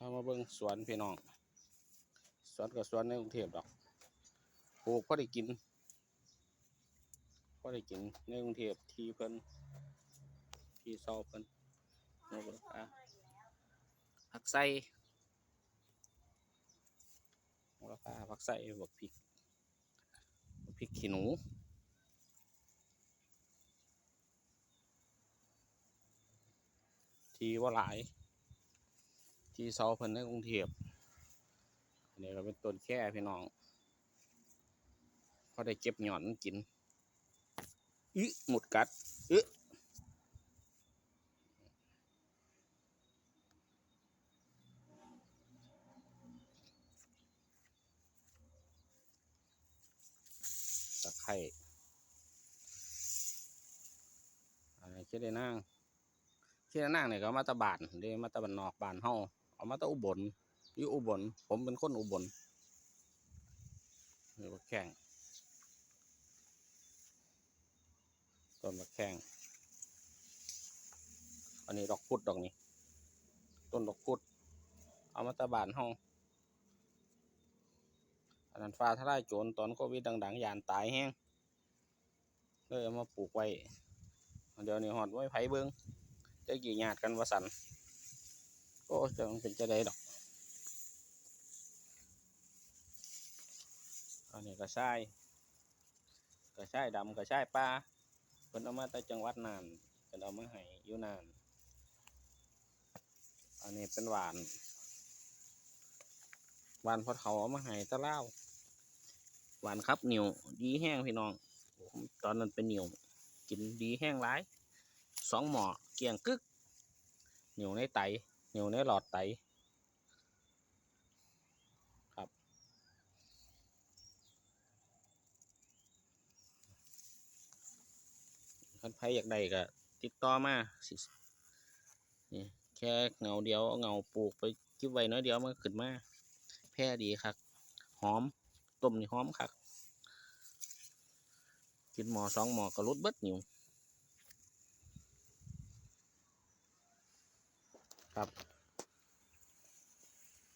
พามาเบิ่งสวนพี่น้อง สวนกับสวนในกรุงเทพดอกปลูกพอได้กินพอได้กินในกรุงเทพที่เพิ่นที่เซาเพิ่นนบราคาผักไส้โนราคาผักไส้บักพริกพริกขี้หนูทีว่าหลาย ที่เซาเพิ่นในกรุงเทพอันนี้ก็เป็นต้นแค่พี่น้องพอได้เก็บหย่อนกินอึหมุดกัดอึตะไคร่อันนี้คิดได้นั่งที่นั่งเนี่ยก็เอามาตะบานเด้มาตะบันนอกบานเฮา เอามาตะอุบลอยู่อุบล ผมเป็นคนอุบลนี่ว่าแข้งต้นมะแข้งอันนี้ดอกพุดดอกนี้ ต้นดอกพุด เอามาตะบานเฮาอันนั้นฟ้าทลายโจรตอนโควิดดังๆยานตายแห้งเลยเอามาปลูกไว้ เดี๋ยวนี้หอดไว้ไผเบิงจะกี่ญาติกันว่าสัน โอ้จะมันเป็นจะได้ดอกอันนี้ก็ใช่ก็ใช่ดำก็ใช่ปลาเพิ่นเอามาแต่จังหวัดนานเพิ่นเอามาให้อยู่นาน อันนี้เป็นหวาน หวานพอเขาเอามาให้ตะเล่าวหวานครับเหนียวดีแห้งพี่น้อง ตอนนั้นเป็นเหนียวกินดีแห้งร้ายสองหมอเกี่ยงกึกเหนียวในไต เหนียวในหลอดไตครับ คันใครอยากได้ก็ติดต่อมาสินี่แค่เงาเดียวเงาปลูกไปกิบไว้น้อยเดียวมันขึ้นมาแพร่ดีครับหอมต้มนี่หอมครับกินหมอสองหมอก็ลดเบิดเหนียว ครับ